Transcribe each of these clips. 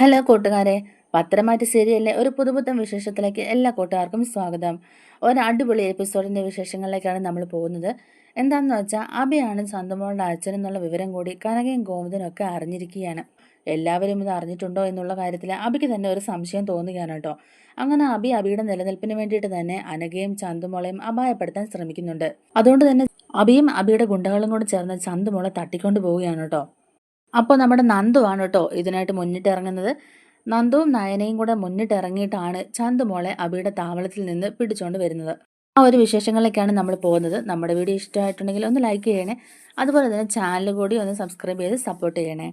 Hello കൂട്ടുകാരെ. പത്രമാറ്റ് സീരിയലിലെ ഒരു പുതുപുത്തം വിശേഷത്തിലേക്ക് എല്ലാ കൂട്ടുകാർക്കും സ്വാഗതം. ഒരു അടിപൊളി എപ്പിസോഡിന്റെ വിശേഷങ്ങളിലേക്കാണ് നമ്മൾ പോകുന്നത്. എന്താണെന്ന് വെച്ചാൽ അഭിയാണ് സ്വന്തമോളുടെ അച്ഛൻ എന്നുള്ള വിവരം കൂടി കനകയും ഗോവിന്ദനും ഒക്കെ അറിഞ്ഞിരിക്കുകയാണ്. എല്ലാവരും ഇത് അറിഞ്ഞിട്ടുണ്ടോ എന്നുള്ള കാര്യത്തിൽ അബിക്ക് തന്നെ ഒരു സംശയം തോന്നുകയാണ് കേട്ടോ. അങ്ങനെ അബി അബിയുടെ നിലനിൽപ്പിന് വേണ്ടിയിട്ട് തന്നെ അനഘയും ചന്തുമോളയും അപായപ്പെടുത്താൻ ശ്രമിക്കുന്നുണ്ട്. അതുകൊണ്ട് തന്നെ അബിയും അബിയുടെ ഗുണ്ടകളും കൂടെ ചേർന്ന് ചന്തുമോളെ തട്ടിക്കൊണ്ട് പോവുകയാണ് കേട്ടോ. അപ്പോൾ നമ്മുടെ നന്ദുവാണ് കേട്ടോ ഇതിനായിട്ട് മുന്നിട്ടിറങ്ങുന്നത്. നന്ദുവും നയനയും കൂടെ മുന്നിട്ടിറങ്ങിയിട്ടാണ് ചന്തുമോളെ അബിയുടെ താവളത്തിൽ നിന്ന് പിടിച്ചുകൊണ്ട് വരുന്നത്. ആ ഒരു വിശേഷങ്ങളിലേക്കാണ് നമ്മൾ പോകുന്നത്. നമ്മുടെ വീഡിയോ ഇഷ്ടമായിട്ടുണ്ടെങ്കിൽ ഒന്ന് ലൈക്ക് ചെയ്യണേ. അതുപോലെ തന്നെ ചാനൽ കൂടി ഒന്ന് സബ്സ്ക്രൈബ് ചെയ്ത് സപ്പോർട്ട് ചെയ്യണേ.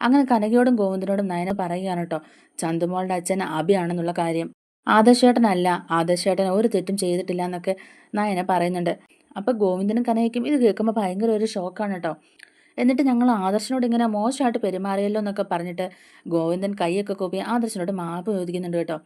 അങ്ങനെ കനകയോടും ഗോവിന്ദനോടും നയന പറയുകയാണ് കേട്ടോ ചന്തുമോളുടെ അച്ഛൻ അബിയാണെന്നുള്ള കാര്യം. ആദർശേട്ടനല്ല ആദർശേട്ടൻ ഒരു തെറ്റും ചെയ്തിട്ടില്ല എന്നൊക്കെ നയന പറയുന്നുണ്ട്. അപ്പോൾ ഗോവിന്ദനും കനകയ്ക്കും ഇത് കേൾക്കുമ്പോൾ ഭയങ്കര ഒരു ഷോക്കാണ് കേട്ടോ. എന്നിട്ട് ഞങ്ങൾ ആദർശനോട് ഇങ്ങനെ മോശമായിട്ട് പെരുമാറിയല്ലോ എന്നൊക്കെ പറഞ്ഞിട്ട് ഗോവിന്ദൻ കൈയൊക്കെ കൂപ്പി ആദർശനോട് മാപ്പ് ചോദിക്കുന്നുണ്ട് കേട്ടോ.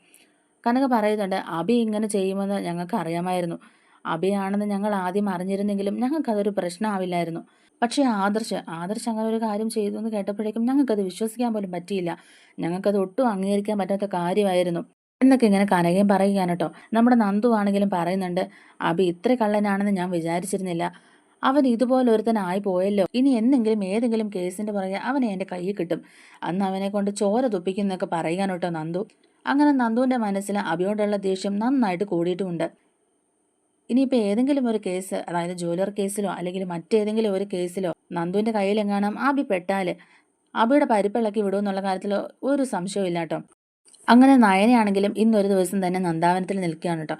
കനക പറയുന്നുണ്ട് അബി ഇങ്ങനെ ചെയ്യുമെന്ന് ഞങ്ങൾക്ക് അറിയാമായിരുന്നു. അബിയാണെന്ന് ഞങ്ങൾ ആദ്യം അറിഞ്ഞിരുന്നെങ്കിലും ഞങ്ങൾക്ക് ഞങ്ങൾക്കതൊരു പ്രശ്നമാവില്ലായിരുന്നു. പക്ഷേ ആദർശ് ആദർശ് അങ്ങനെ ഒരു കാര്യം ചെയ്തു എന്ന് കേട്ടപ്പോഴേക്കും ഞങ്ങൾക്കത് വിശ്വസിക്കാൻ പോലും പറ്റിയില്ല. ഞങ്ങൾക്കത് ഒട്ടും അംഗീകരിക്കാൻ പറ്റാത്ത കാര്യമായിരുന്നു. എന്നൊക്കെ ഇങ്ങനെ കനകയും പറയുകയാണ് കേട്ടോ. നമ്മുടെ നന്ദു ആണെങ്കിലും പറയുന്നുണ്ട് അബി ഇത്ര കള്ളനാണെന്ന് ഞാൻ വിചാരിച്ചിരുന്നില്ല. അവൻ ഇതുപോലെ ഒരുത്തനായി പോയല്ലോ. ഇനി എന്തെങ്കിലും ഏതെങ്കിലും കേസിന്റെ പുറകെ അവനെ എന്റെ കയ്യിൽ കിട്ടും. അന്ന് അവനെ കൊണ്ട് ചോര തുപ്പിക്കുന്നൊക്കെ പറയാനോട്ടോ നന്ദു. അങ്ങനെ നന്ദുവിന്റെ മനസ്സിൽ അഭിയോടുള്ള ദേഷ്യം നന്നായിട്ട് കൂടിയിട്ടുമുണ്ട്. ഇനിയിപ്പോൾ ഏതെങ്കിലും ഒരു കേസ് അതായത് ജ്വല്ലർ കേസിലോ അല്ലെങ്കിൽ മറ്റേതെങ്കിലും ഒരു കേസിലോ നന്ദുവിന്റെ കയ്യിലെങ്ങാനും അബി പെട്ടാൽ അബിയുടെ പരിപ്പിളക്കി വിടുമെന്നുള്ള കാര്യത്തിൽ ഒരു സംശയവും ഇല്ലാട്ടോ അങ്ങനെ നയനയാണെങ്കിലും ഇന്നൊരു ദിവസം തന്നെ നന്ദാവനത്തിൽ നിൽക്കുകയാണ് കേട്ടോ.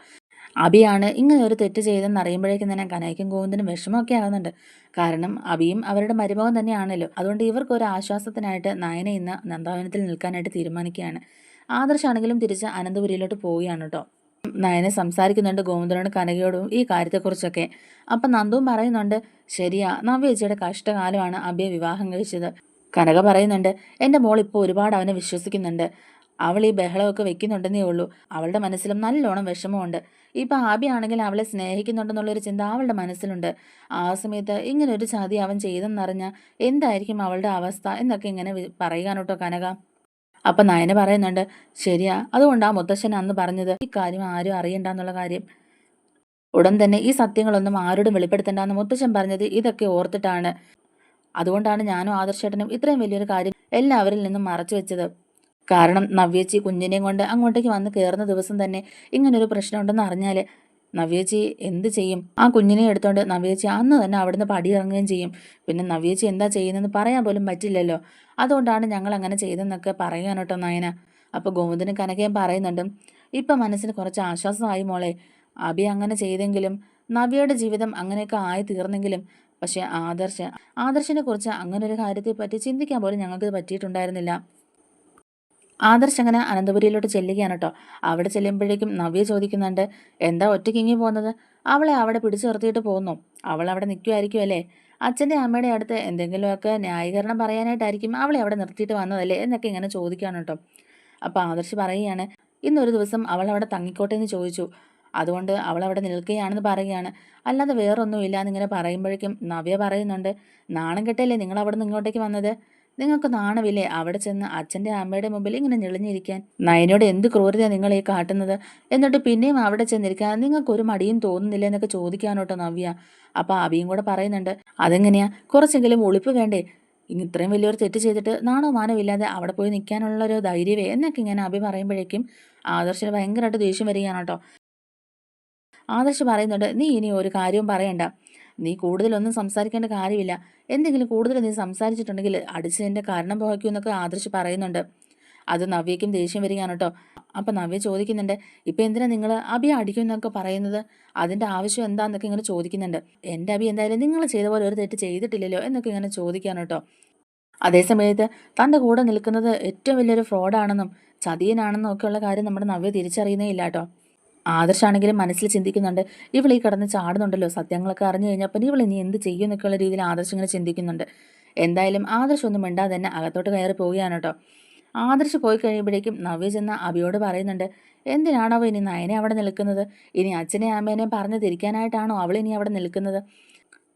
അബിയാണ് ഇങ്ങനെ ഒരു തെറ്റ് ചെയ്തെന്ന് അറിയുമ്പോഴേക്കും തന്നെ കനയ്ക്കും ഗോവിന്ദനും വിഷമമൊക്കെ ആകുന്നുണ്ട് കാരണം അബിയും അവരുടെ മരുമകൻ തന്നെയാണല്ലോ. അതുകൊണ്ട് ഇവർക്ക് ഒരു ആശ്വാസത്തിനായിട്ട് നയന ഇന്ന് നന്ദാവനത്തിൽ നിൽക്കാനായിട്ട് തീരുമാനിക്കുകയാണ്. ആദർശാണെങ്കിലും തിരിച്ച് അനന്തപുരിയിലോട്ട് പോവുകയാണ് കേട്ടോ. നയനെ സംസാരിക്കുന്നുണ്ട് ഗോവിന്ദനോട് കനകയോടും ഈ കാര്യത്തെക്കുറിച്ചൊക്കെ. അപ്പം നന്ദുവും പറയുന്നുണ്ട് ശരിയാ നവ്യജിയുടെ കഷ്ടകാലമാണ് അബിയെ വിവാഹം കഴിച്ചത്. കനക പറയുന്നുണ്ട് എന്റെ മോൾ ഇപ്പോൾ ഒരുപാട് അവനെ വിശ്വസിക്കുന്നുണ്ട്. അവൾ ഈ ബഹളമൊക്കെ വെക്കുന്നുണ്ടെന്നേ ഉള്ളൂ. അവളുടെ മനസ്സിലും നല്ലോണം വിഷമമുണ്ട്. ഇപ്പൊ ആബി ആണെങ്കിൽ അവളെ സ്നേഹിക്കുന്നുണ്ടെന്നുള്ളൊരു ചിന്ത അവളുടെ മനസ്സിലുണ്ട്. ആ സമയത്ത് ഇങ്ങനെ ഒരു ചതി അവൻ ചെയ്തെന്നറിഞ്ഞ എന്തായിരിക്കും അവളുടെ അവസ്ഥ എന്നൊക്കെ ഇങ്ങനെ പറയുകാനോട്ടോ കനക. അപ്പൊ നയന പറയുന്നുണ്ട് ശരിയാ അതുകൊണ്ടാ മുത്തശ്ശൻ അന്ന് പറഞ്ഞത് ഈ കാര്യം ആരും അറിയണ്ടെന്നുള്ള കാര്യം. ഉടൻ തന്നെ ഈ സത്യങ്ങളൊന്നും ആരോടും വെളിപ്പെടുത്തണ്ടെന്ന് മുത്തശ്ശൻ പറഞ്ഞത് ഇതൊക്കെ ഓർത്തിട്ടാണ്. അതുകൊണ്ടാണ് ഞാനും ആദർശേട്ടനും ഇത്രയും വലിയൊരു കാര്യം എല്ലാവരിൽ നിന്നും മറച്ചു വെച്ചത്. കാരണം നവ്യച്ചി കുഞ്ഞിനെയും കൊണ്ട് അങ്ങോട്ടേക്ക് വന്ന് കയറുന്ന ദിവസം തന്നെ ഇങ്ങനൊരു പ്രശ്നമുണ്ടെന്ന് അറിഞ്ഞാൽ നവ്യച്ചി എന്ത് ചെയ്യും? ആ കുഞ്ഞിനെ എടുത്തോണ്ട് നവ്യച്ചി അന്ന് തന്നെ അവിടുന്ന് പടിയിറങ്ങുകയും ചെയ്യും. പിന്നെ നവ്യച്ചി എന്താ ചെയ്യുന്നതെന്ന് പറയാൻ പോലും പറ്റില്ലല്ലോ. അതുകൊണ്ടാണ് ഞങ്ങൾ അങ്ങനെ ചെയ്തെന്നൊക്കെ പറയാൻ കേട്ടോ നയന. അപ്പോൾ ഗോവിന്ദനും കനകയും പറയുന്നുണ്ട് ഇപ്പം മനസ്സിന് കുറച്ച് ആശ്വാസമായി മോളെ. അബി അങ്ങനെ ചെയ്തെങ്കിലും നവ്യയുടെ ജീവിതം അങ്ങനെയൊക്കെ ആയി തീർന്നെങ്കിലും പക്ഷേ ആദർശ ആദർശിനെ കുറിച്ച് അങ്ങനെ ഒരു കാര്യത്തെ പറ്റി ചിന്തിക്കാൻ പോലും ഞങ്ങൾക്ക് പറ്റിയിട്ടുണ്ടായിരുന്നില്ല. ആദർശ് അങ്ങനെ അനന്തപുരിയിലോട്ട് ചെല്ലുകയാണ് കേട്ടോ അവിടെ ചെല്ലുമ്പോഴേക്കും നവ്യ ചോദിക്കുന്നുണ്ട് എന്താ ഒറ്റയ്ക്കിങ്ങി പോകുന്നത്? അവളെ അവിടെ പിടിച്ചു നിർത്തിയിട്ട് പോകുന്നു. അവൾ അവിടെ നിൽക്കുമായിരിക്കും അല്ലേ? അച്ഛന്റെ അമ്മയുടെ അടുത്ത് എന്തെങ്കിലുമൊക്കെ ന്യായീകരണം പറയാനായിട്ടായിരിക്കും അവളെ അവിടെ നിർത്തിയിട്ട് വന്നതല്ലേ? എന്നൊക്കെ ഇങ്ങനെ ചോദിക്കുകയാണ് കേട്ടോ അപ്പോൾ ആദർശ് പറയുകയാണ് ഇന്നൊരു ദിവസം അവൾ അവിടെ തങ്ങിക്കോട്ടെ എന്ന് ചോദിച്ചു. അതുകൊണ്ട് അവൾ അവിടെ നിൽക്കുകയാണെന്ന് പറയുകയാണ്. അല്ലാതെ വേറൊന്നുമില്ല എന്നിങ്ങനെ പറയുമ്പോഴേക്കും നവ്യ പറയുന്നുണ്ട് നാണം കെട്ടല്ലേ നിങ്ങൾ അവിടെ നിന്ന് ഇങ്ങോട്ടേക്ക് വന്നത്? നിങ്ങൾക്ക് നാണമില്ലേ? അവിടെ ചെന്ന് അച്ഛന്റെ അമ്മയുടെ മുമ്പിൽ ഇങ്ങനെ ഞെളിഞ്ഞിരിക്കാൻ. നയനോട് എന്ത് ക്രൂരതയാണ് നിങ്ങൾ ഈ കാട്ടുന്നത്? എന്നിട്ട് പിന്നെയും അവിടെ ചെന്നിരിക്കാൻ നിങ്ങൾക്ക് ഒരു മടിയും തോന്നുന്നില്ല എന്നൊക്കെ ചോദിക്കാനോട്ടോ നവ്യ. അപ്പൊ അബിയും കൂടെ പറയുന്നുണ്ട് അതെങ്ങനെയാ? കുറച്ചെങ്കിലും ഒളിപ്പ് വേണ്ടേ? ഇത്രയും വലിയൊരു തെറ്റ് ചെയ്തിട്ട് നാണോ മാനോ ഇല്ലാതെ അവിടെ പോയി നിൽക്കാനുള്ള ഒരു ധൈര്യമേ? എന്നൊക്കെ ഇങ്ങനെ അഭി പറയുമ്പോഴേക്കും ആദർശന് ഭയങ്കരമായിട്ട് ദേഷ്യം വരികയാണ് കേട്ടോ. ആദർശ് പറയുന്നുണ്ട് നീ ഇനി ഒരു കാര്യവും പറയണ്ട. നീ കൂടുതലൊന്നും സംസാരിക്കേണ്ട കാര്യമില്ല. എന്തെങ്കിലും കൂടുതൽ നീ സംസാരിച്ചിട്ടുണ്ടെങ്കിൽ അടിച്ചതിന്റെ കാരണം പോകയ്ക്കും എന്നൊക്കെ ആദർശ് പറയുന്നുണ്ട്. അത് നവ്യയ്ക്കും ദേഷ്യം വരികയാണ് കേട്ടോ. അപ്പം നവ്യ ചോദിക്കുന്നുണ്ട് ഇപ്പം എന്തിനാ നിങ്ങൾ അബി അടിക്കും എന്നൊക്കെ പറയുന്നത്? അതിന്റെ ആവശ്യം എന്താണെന്നൊക്കെ ഇങ്ങനെ ചോദിക്കുന്നുണ്ട്. എന്റെ അബി എന്തായാലും നിങ്ങൾ ചെയ്ത പോലെ ഒരു തെറ്റ് ചെയ്തിട്ടില്ലല്ലോ എന്നൊക്കെ ഇങ്ങനെ ചോദിക്കാണ് കേട്ടോ. അതേസമയത്ത് തന്റെ കൂടെ നിൽക്കുന്നത് ഏറ്റവും വലിയൊരു ഫ്രോഡാണെന്നും ചതിയനാണെന്നും ഒക്കെയുള്ള കാര്യം നമ്മുടെ നവ്യ തിരിച്ചറിയുന്നേ ഇല്ല കേട്ടോ. ആദർശാണെങ്കിലും മനസ്സിൽ ചിന്തിക്കുന്നുണ്ട്. ഇവൾ ഈ കടന്ന് ചാടുന്നുണ്ടല്ലോ സത്യങ്ങളൊക്കെ അറിഞ്ഞു കഴിഞ്ഞപ്പോൾ ഇവൾ ഇനി എന്ത് ചെയ്യും എന്നൊക്കെയുള്ള രീതിയിൽ ആദർശം ഇങ്ങനെ ചിന്തിക്കുന്നുണ്ട്. എന്തായാലും ആദർശമൊന്നും മിണ്ടാതെ തന്നെ അകത്തോട്ട് കയറി പോവുകയാണ് കേട്ടോ. ആദർശ് പോയി കഴിയുമ്പോഴേക്കും നവ്യ ചെന്ന അബിയോട് പറയുന്നുണ്ട് എന്തിനാണോ ഇനി നയനെ അവിടെ നിൽക്കുന്നത്? ഇനി അച്ഛനെ അമ്മേനെയും പറഞ്ഞു തിരിക്കാനായിട്ടാണോ അവൾ ഇനി അവിടെ നിൽക്കുന്നത്?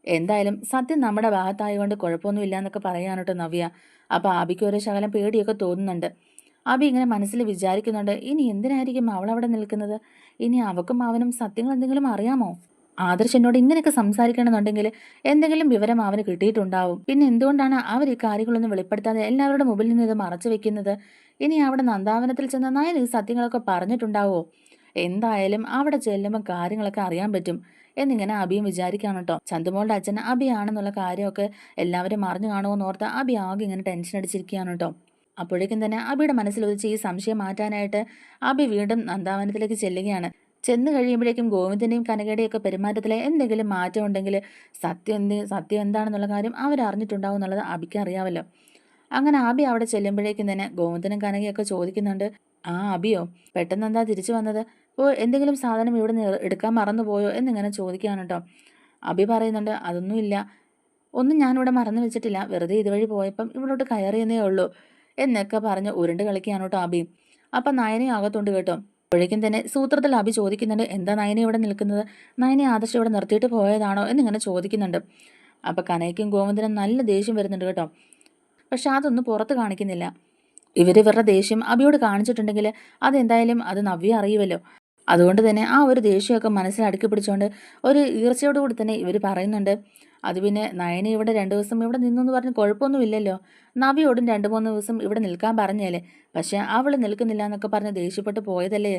എന്തായാലും സത്യം നമ്മുടെ ഭാഗത്തായതുകൊണ്ട് കുഴപ്പമൊന്നുമില്ല എന്നൊക്കെ പറയാനോട്ടോ നവ്യ. അപ്പോൾ ആബിക്ക് ഒരു ശകലം പേടിയൊക്കെ തോന്നുന്നുണ്ട്. അബി ഇങ്ങനെ മനസ്സിൽ വിചാരിക്കുന്നുണ്ട് ഇനി എന്തിനായിരിക്കും അവൾ അവിടെ നിൽക്കുന്നത്? ഇനി അവക്കും അവനും സത്യങ്ങൾ എന്തെങ്കിലും അറിയാമോ? ആദർശ് എന്നോട് ഇങ്ങനെയൊക്കെ സംസാരിക്കണമെന്നുണ്ടെങ്കിൽ എന്തെങ്കിലും വിവരം അവന് കിട്ടിയിട്ടുണ്ടാവും. പിന്നെ എന്തുകൊണ്ടാണ് അവർ ഈ കാര്യങ്ങളൊന്നും വെളിപ്പെടുത്താതെ എല്ലാവരുടെ മുമ്പിൽ നിന്ന് ഇത് മറച്ചു വെക്കുന്നത്? ഇനി അവിടെ നന്ദാവനത്തിൽ ചെന്ന നയൻ ഈ സത്യങ്ങളൊക്കെ പറഞ്ഞിട്ടുണ്ടാവോ? എന്തായാലും അവിടെ ചെല്ലുമ്പോൾ കാര്യങ്ങളൊക്കെ അറിയാൻ പറ്റും എന്നിങ്ങനെ അബിയും വിചാരിക്കാണ് കേട്ടോ. ചന്തുമോളുടെ അച്ഛൻ അബിയാണെന്നുള്ള കാര്യമൊക്കെ എല്ലാവരും അറിഞ്ഞു കാണുമോ ഓർത്ത് അബി ആകെ ഇങ്ങനെ ടെൻഷൻ അടിച്ചിരിക്കുകയാണ് കേട്ടോ. അപ്പോഴേക്കും തന്നെ അബിയുടെ മനസ്സിൽ ഒരു ഈ സംശയം മാറ്റാനായിട്ട് അബി വീണ്ടും നന്ദാവനത്തിലേക്ക് ചെല്ലുകയാണ്. ചെന്ന് കഴിയുമ്പോഴേക്കും ഗോവിന്ദന്റെയും കനകയുടെയും ഒക്കെ പെരുമാറ്റത്തിലെ എന്തെങ്കിലും മാറ്റം ഉണ്ടെങ്കിൽ സത്യം എന്ത് സത്യം എന്താണെന്നുള്ള കാര്യം അവരറിഞ്ഞിട്ടുണ്ടാവും എന്നുള്ളത് അബിക്ക് അറിയാമല്ലോ അങ്ങനെ അബി അവിടെ ചെല്ലുമ്പോഴേക്കും തന്നെ ഗോവിന്ദനും കനകയൊക്കെ ചോദിക്കുന്നുണ്ട് ആ അബിയോ പെട്ടെന്ന് എന്താ തിരിച്ചു വന്നത്? ഓ എന്തെങ്കിലും സാധനം ഇവിടെ നിന്ന് എടുക്കാൻ മറന്നുപോയോ? എന്നിങ്ങനെ ചോദിക്കുകയാണ് കേട്ടോ അബി പറയുന്നുണ്ട് അതൊന്നുമില്ല. ഒന്നും ഞാനിവിടെ മറന്നു വെച്ചിട്ടില്ല. വെറുതെ ഇതുവഴി പോയപ്പം ഇവിടോട്ട് കയറിയെന്നേ ഉള്ളൂ. എന്നൊക്കെ പറഞ്ഞ് ഉരുണ്ട് കളിക്കുകയാണ് കേട്ടോ അബി അപ്പം നയനെ അകത്തുണ്ട് കേട്ടോ. അപ്പോഴേക്കും തന്നെ സൂത്രത്തിൽ അബി ചോദിക്കുന്നുണ്ട് എന്താ നയനെ ഇവിടെ നിൽക്കുന്നത്? നയനെ ആദർശം ഇവിടെ നിർത്തിയിട്ട് പോയതാണോ? എന്നിങ്ങനെ ചോദിക്കുന്നുണ്ട്. അപ്പോൾ കനയ്ക്കും ഗോവിന്ദനും നല്ല ദേഷ്യം വരുന്നുണ്ട് കേട്ടോ. പക്ഷെ അതൊന്നും പുറത്ത് കാണിക്കുന്നില്ല. ഇവർ ഇവരുടെ ദേഷ്യം അബിയോട് കാണിച്ചിട്ടുണ്ടെങ്കിൽ അതെന്തായാലും അത് നവ്യ അറിയുമല്ലോ അതുകൊണ്ട് തന്നെ ആ ഒരു ദേഷ്യമൊക്കെ മനസ്സിൽ അടുക്കി പിടിച്ചുകൊണ്ട് ഒരു ഈർച്ചയോടുകൂടി തന്നെ ഇവർ പറയുന്നുണ്ട് അത് പിന്നെ നയന ഇവിടെ രണ്ട് ദിവസം ഇവിടെ നിന്നെന്ന് പറഞ്ഞ് കുഴപ്പമൊന്നുമില്ലല്ലോ. നവിയോടും രണ്ട് മൂന്ന് ദിവസം ഇവിടെ നിൽക്കാൻ പറഞ്ഞേലേ. പക്ഷെ അവൾ നിൽക്കുന്നില്ല എന്നൊക്കെ പറഞ്ഞ് ദേഷ്യപ്പെട്ട് പോയതല്ലേ.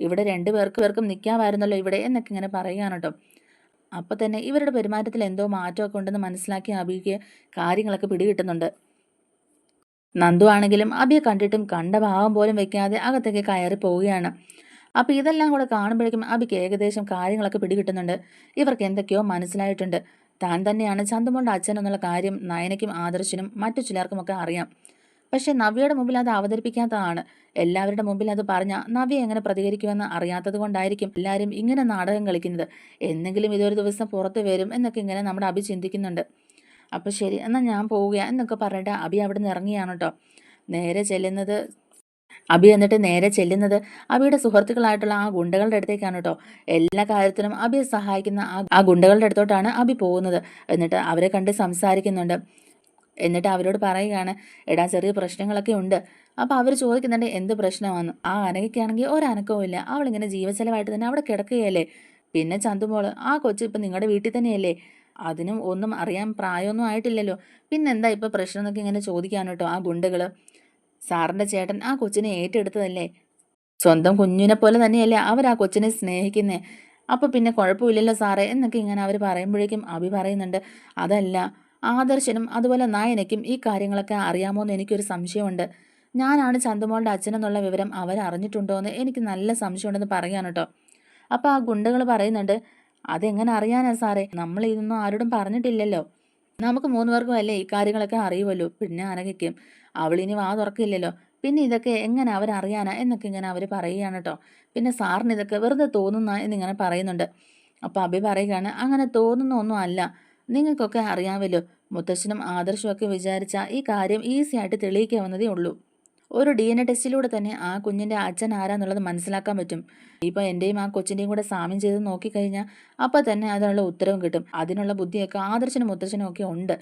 ഇവിടെ രണ്ടു പേർക്ക് പേർക്കും നിൽക്കാമായിരുന്നല്ലോ ഇവിടെ എന്നൊക്കെ ഇങ്ങനെ പറയുകയാണ് കേട്ടോ. അപ്പോൾ തന്നെ ഇവരുടെ പെരുമാറ്റത്തിൽ എന്തോ മാറ്റമൊക്കെ ഉണ്ടെന്ന് മനസ്സിലാക്കി അബിക്ക് കാര്യങ്ങളൊക്കെ പിടികിട്ടുന്നുണ്ട്. നന്ദു ആണെങ്കിലും അബിയെ കണ്ടിട്ടും കണ്ട ഭാവം പോലും വെക്കാതെ അകത്തേക്ക് കയറി പോവുകയാണ്. അപ്പോൾ ഇതെല്ലാം കൂടെ കാണുമ്പോഴേക്കും അബിക്ക് ഏകദേശം കാര്യങ്ങളൊക്കെ പിടികിട്ടുന്നുണ്ട്. ഇവർക്ക് എന്തൊക്കെയോ മനസ്സിലായിട്ടുണ്ട്. താൻ തന്നെയാണ് ചന്തുമോളുടെ അച്ഛൻ എന്നുള്ള കാര്യം നയനയ്ക്കും ആദർശനും മറ്റു ചിലർക്കുമൊക്കെ അറിയാം. പക്ഷെ നവ്യയുടെ മുമ്പിൽ അത് അവതരിപ്പിക്കാത്തതാണ്. എല്ലാവരുടെ മുമ്പിൽ അത് പറഞ്ഞ നവ്യ എങ്ങനെ പ്രതികരിക്കുമെന്ന് അറിയാത്തത് കൊണ്ടായിരിക്കും എല്ലാവരും ഇങ്ങനെ നാടകം കളിക്കുന്നത്. എന്നെങ്കിലും ഇതൊരു ദിവസം പുറത്തു വരും എന്നൊക്കെ ഇങ്ങനെ നമ്മുടെ അഭി ചിന്തിക്കുന്നുണ്ട്. അപ്പോൾ ശരി എന്നാൽ ഞാൻ പോവുക എന്നൊക്കെ പറഞ്ഞിട്ട് അഭി അവിടെ നിന്ന് ഇറങ്ങിയാണ് കേട്ടോ നേരെ ചെല്ലുന്നത് അബി എന്നിട്ട് നേരെ ചെല്ലുന്നത് അബിയുടെ സുഹൃത്തുക്കളായിട്ടുള്ള ആ ഗുണ്ടകളുടെ അടുത്തേക്കാണ് കേട്ടോ. എല്ലാ കാര്യത്തിനും അബിയെ സഹായിക്കുന്ന ആ ഗുണ്ടകളുടെ അടുത്തോട്ടാണ് അബി പോകുന്നത്. എന്നിട്ട് അവരെ കണ്ട് സംസാരിക്കുന്നുണ്ട്. എന്നിട്ട് അവരോട് പറയുകയാണ് എടാ ചെറിയ പ്രശ്നങ്ങളൊക്കെ ഉണ്ട്. അപ്പോൾ അവർ ചോദിക്കുന്നുണ്ട് എന്ത് പ്രശ്നമാണ് ആ അനകയ്ക്കാണെങ്കിൽ ഒരനക്കവും ഇല്ല. അവളിങ്ങനെ ജീവചലമായിട്ട് തന്നെ അവിടെ കിടക്കുകയല്ലേ? പിന്നെ ചന്തുമോൾ ആ കൊച്ചു ഇപ്പം നിങ്ങളുടെ വീട്ടിൽ തന്നെയല്ലേ? അതിനും ഒന്നും അറിയാൻ പ്രായമൊന്നും ആയിട്ടില്ലല്ലോ. പിന്നെന്താ ഇപ്പോൾ പ്രശ്നം എന്നൊക്കെ ഇങ്ങനെ ചോദിക്കാണ് കേട്ടോ ആ ഗുണ്ടകൾ സാറിന്റെ ചേട്ടൻ ആ കൊച്ചിനെ ഏറ്റെടുത്തതല്ലേ? സ്വന്തം കുഞ്ഞിനെ പോലെ തന്നെയല്ലേ അവർ ആ കൊച്ചിനെ സ്നേഹിക്കുന്നേ. അപ്പോൾ പിന്നെ കുഴപ്പമില്ലല്ലോ സാറേ എന്നൊക്കെ ഇങ്ങനെ അവർ പറയുമ്പോഴേക്കും അഭി പറയുന്നുണ്ട് അതല്ല ആദർശനും അതുപോലെ നായനയ്ക്കും ഈ കാര്യങ്ങളൊക്കെ അറിയാമോ എന്ന് എനിക്കൊരു സംശയമുണ്ട്. ഞാനാണ് ചന്തുമോളുടെ അച്ഛനെന്നുള്ള വിവരം അവരറിഞ്ഞിട്ടുണ്ടോ എന്ന് എനിക്ക് നല്ല സംശയമുണ്ടെന്ന് പറയാൻ കേട്ടോ. അപ്പോൾ ആ ഗുണ്ടകൾ പറയുന്നുണ്ട് അതെങ്ങനെ അറിയാനാ സാറേ? നമ്മൾ ഇതൊന്നും ആരോടും പറഞ്ഞിട്ടില്ലല്ലോ. നമുക്ക് മൂന്ന് പേർക്കും അല്ലേ ഈ കാര്യങ്ങളൊക്കെ അറിയുമല്ലോ പിന്നെ അനഘയ്ക്കും അവളിനി വാ തുറക്കില്ലല്ലോ. പിന്നെ ഇതൊക്കെ എങ്ങനെ അവരറിയാനാ എന്നൊക്കെ ഇങ്ങനെ അവർ പറയുകയാണ് കേട്ടോ. പിന്നെ സാറിന് ഇതൊക്കെ വെറുതെ തോന്നുന്ന എന്നിങ്ങനെ പറയുന്നുണ്ട്. അപ്പോൾ അഭി പറയുകയാണ് അങ്ങനെ തോന്നുന്ന ഒന്നും അല്ല. നിങ്ങൾക്കൊക്കെ അറിയാമല്ലോ മുത്തശ്ശനും ആദർശമൊക്കെ വിചാരിച്ചാൽ വിചാരിച്ച ഈ കാര്യം ഈസി ആയിട്ട് തെളിയിക്കാവുന്നതേ ഉള്ളൂ. ഒരു ഡി എൻ എ ടെസ്റ്റിലൂടെ തന്നെ ആ കുഞ്ഞിന്റെ അച്ഛൻ ആരാന്നുള്ളത് മനസ്സിലാക്കാൻ പറ്റും. ഇപ്പോൾ എന്റെയും ആ കൊച്ചിന്റെയും കൂടെ സാമ്യം ചെയ്ത് നോക്കിക്കഴിഞ്ഞാൽ അപ്പോൾ തന്നെ അതിനുള്ള ഉത്തരവും കിട്ടും. അതിനുള്ള ബുദ്ധിയൊക്കെ ആദർശനും മുത്തശ്ശനും ഒക്കെ ഉണ്ട്.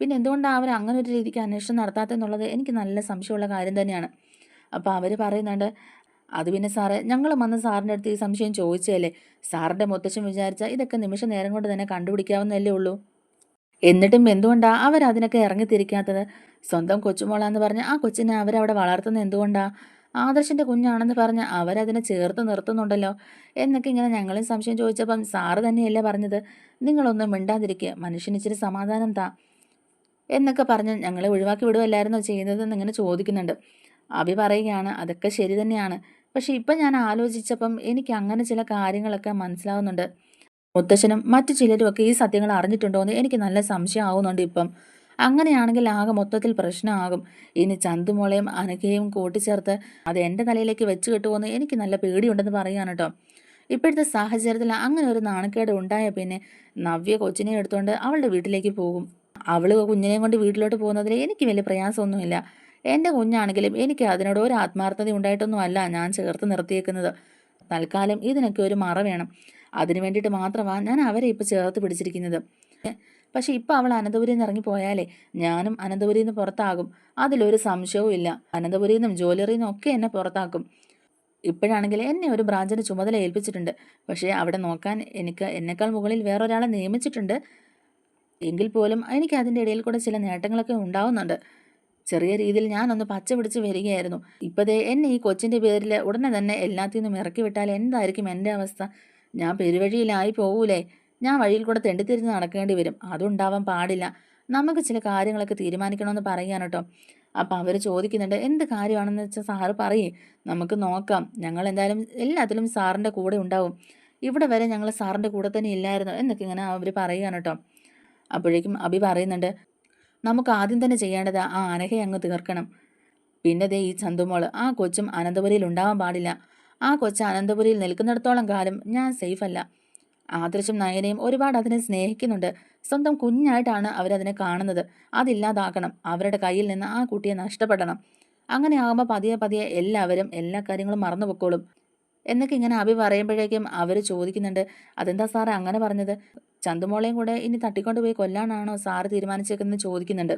പിന്നെ എന്തുകൊണ്ടാണ് അവർ അങ്ങനെ ഒരു രീതിക്ക് അന്വേഷണം നടത്താത്തെന്നുള്ളത് എനിക്ക് നല്ല സംശയമുള്ള കാര്യം തന്നെയാണ്. അപ്പോൾ അവർ പറയുന്നുണ്ട് അത് പിന്നെ സാറേ ഞങ്ങൾ വന്ന് സാറിന്റെ അടുത്ത് ഈ സംശയം ചോദിച്ചതല്ലേ? സാറിന്റെ മുത്തശ്ശൻ വിചാരിച്ചാൽ ഇതൊക്കെ നിമിഷ നേരം കൊണ്ട് തന്നെ കണ്ടുപിടിക്കാവുന്നതല്ലേ ഉള്ളൂ? എന്നിട്ടും എന്തുകൊണ്ടാണ് ഇറങ്ങി ഇറങ്ങിത്തിരിക്കാത്തത്? സ്വന്തം കൊച്ചുമോളാന്ന് പറഞ്ഞ ആ കൊച്ചിനെ അവരവിടെ വളർത്തുന്നത് എന്തുകൊണ്ടാണ് ആദർശിന്റെ കുഞ്ഞാണെന്ന് പറഞ്ഞ് അവരതിനെ ചേർത്ത് നിർത്തുന്നുണ്ടല്ലോ. എന്നൊക്കെ ഇങ്ങനെ ഞങ്ങളും സംശയം ചോദിച്ചപ്പം സാറ് തന്നെയല്ലേ പറഞ്ഞത്? നിങ്ങളൊന്നും മിണ്ടാതിരിക്കുക മനുഷ്യന് ഇച്ചിരി സമാധാനം താ. എന്നൊക്കെ പറഞ്ഞ് ഞങ്ങളെ ഒഴിവാക്കി വിടുവല്ലായിരുന്നോ ചെയ്യുന്നതെന്ന് ഇങ്ങനെ ചോദിക്കുന്നുണ്ട്. അഭി പറയുകയാണ് അതൊക്കെ ശരി തന്നെയാണ്. പക്ഷെ ഇപ്പം ഞാൻ ആലോചിച്ചപ്പം എനിക്ക് അങ്ങനെ ചില കാര്യങ്ങളൊക്കെ മനസ്സിലാവുന്നുണ്ട്. മുത്തശ്ശനും മറ്റു ചിലരുമൊക്കെ ഈ സത്യങ്ങൾ അറിഞ്ഞിട്ടുണ്ടോ എന്ന് എനിക്ക് നല്ല സംശയം ആവുന്നുണ്ട് ഇപ്പം. അങ്ങനെയാണെങ്കിൽ ആകെ മൊത്തത്തിൽ പ്രശ്നമാകും. ഇനി ചന്തുമോളയും അനഘയും കൂട്ടിച്ചേർത്ത് അത് എന്റെ തലയിലേക്ക് വെച്ച് കിട്ടുമോയെന്ന് എനിക്ക് നല്ല പേടിയുണ്ടെന്ന് പറയാൻ കേട്ടോ. ഇപ്പോഴത്തെ സാഹചര്യത്തിൽ അങ്ങനെ ഒരു നാണക്കേട് ഉണ്ടായ പിന്നെ നവ്യ കൊച്ചിനെ എടുത്തുകൊണ്ട് അവളുടെ വീട്ടിലേക്ക് പോകും. അവൾ കുഞ്ഞിനെയും കൊണ്ട് വീട്ടിലോട്ട് പോകുന്നതിൽ എനിക്ക് വലിയ പ്രയാസമൊന്നുമില്ല. എന്റെ കുഞ്ഞാണെങ്കിലും എനിക്ക് അതിനോട് ഒരു ആത്മാർത്ഥത ഉണ്ടായിട്ടൊന്നും അല്ല ഞാൻ ചേർത്ത് നിർത്തിയേക്കുന്നത്. തൽക്കാലം ഇതിനൊക്കെ ഒരു മറ വേണം. അതിനു വേണ്ടിയിട്ട് മാത്രമാണ് ഞാൻ അവരെ ഇപ്പോൾ ചേർത്ത് പിടിച്ചിരിക്കുന്നത്. പക്ഷെ ഇപ്പം അവൾ അനന്തപുരിയിൽ നിന്ന് ഇറങ്ങി പോയാലേ ഞാനും അനന്തപുരിയിൽ നിന്ന് പുറത്താകും. അതിലൊരു സംശയവും ഇല്ല. അനന്തപുരിയിൽ നിന്നും ജോലറിയിൽ നിന്നും ഒക്കെ എന്നെ പുറത്താക്കും. ഇപ്പോഴാണെങ്കിൽ എന്നെ ഒരു ബ്രാഞ്ചിന് ചുമതല ഏൽപ്പിച്ചിട്ടുണ്ട്. പക്ഷേ അവിടെ നോക്കാൻ എനിക്ക് എന്നെക്കാൾ മുകളിൽ വേറൊരാളെ നിയമിച്ചിട്ടുണ്ട്. എങ്കിൽ പോലും എനിക്ക് അതിന്റെ ഇടയിൽ കൂടെ ചില നേട്ടങ്ങളൊക്കെ ഉണ്ടാവുന്നുണ്ട്. ചെറിയ രീതിയിൽ ഞാനൊന്ന് പച്ച പിടിച്ച് വരികയായിരുന്നു. ഇപ്പതേ എന്നെ ഈ കൊച്ചിന്റെ പേരിൽ ഉടനെ തന്നെ എല്ലാത്തിൽ നിന്നും ഇറക്കി വിട്ടാൽ എന്തായിരിക്കും എന്റെ അവസ്ഥ? ഞാൻ പെരുവഴിയിലായി പോകൂലേ ഞാൻ വഴിയിൽ കൂടെ തെണ്ടിത്തിരിഞ്ഞ് നടക്കേണ്ടി വരും. അതുണ്ടാവാൻ പാടില്ല. നമുക്ക് ചില കാര്യങ്ങളൊക്കെ തീരുമാനിക്കണമെന്ന് പറയാൻ കേട്ടോ. അപ്പം അവർ ചോദിക്കുന്നുണ്ട് എന്ത് കാര്യമാണെന്ന് വെച്ചാൽ സാറ് പറയേ. നമുക്ക് നോക്കാം. ഞങ്ങൾ എന്തായാലും എല്ലാത്തിലും സാറിന്റെ കൂടെ ഉണ്ടാവും. ഇവിടെ വരെ ഞങ്ങൾ സാറിന്റെ കൂടെ തന്നെ ഇല്ലായിരുന്നു എന്നൊക്കെ ഇങ്ങനെ അവർ പറയുകയാണ് കേട്ടോ. അപ്പോഴേക്കും അഭി പറയുന്നുണ്ട് നമുക്ക് ആദ്യം തന്നെ ചെയ്യേണ്ടത് ആ അനഘയെ അങ്ങ് തീർക്കണം. പിന്നെ ദേ ഈ ചന്തുമോൾ ആ കൊച്ചും അനന്തപുരയിൽ ഉണ്ടാവാൻ പാടില്ല. ആ കൊച്ച അനന്തപുരിയിൽ നിൽക്കുന്നിടത്തോളം കാലം ഞാൻ സേഫ് അല്ല ആദർശം നയനയും ഒരുപാട് അതിനെ സ്നേഹിക്കുന്നുണ്ട്. സ്വന്തം കുഞ്ഞായിട്ടാണ് അവരതിനെ കാണുന്നത്. അതില്ലാതാക്കണം. അവരുടെ കയ്യിൽ നിന്ന് ആ കുട്ടിയെ നഷ്ടപ്പെടണം. അങ്ങനെ ആകുമ്പോൾ പതിയെ പതിയെ എല്ലാവരും എല്ലാ കാര്യങ്ങളും മറന്നു പൊക്കോളും എന്നൊക്കെ ഇങ്ങനെ അഭി പറയുമ്പോഴേക്കും അവർ ചോദിക്കുന്നുണ്ട് അതെന്താ സാറേ അങ്ങനെ പറഞ്ഞത്? ചന്തുമോളെയും കൂടെ ഇനി തട്ടിക്കൊണ്ട് പോയി കൊല്ലാനാണോ സാറ് തീരുമാനിച്ചേക്കുന്നത് ചോദിക്കുന്നുണ്ട്.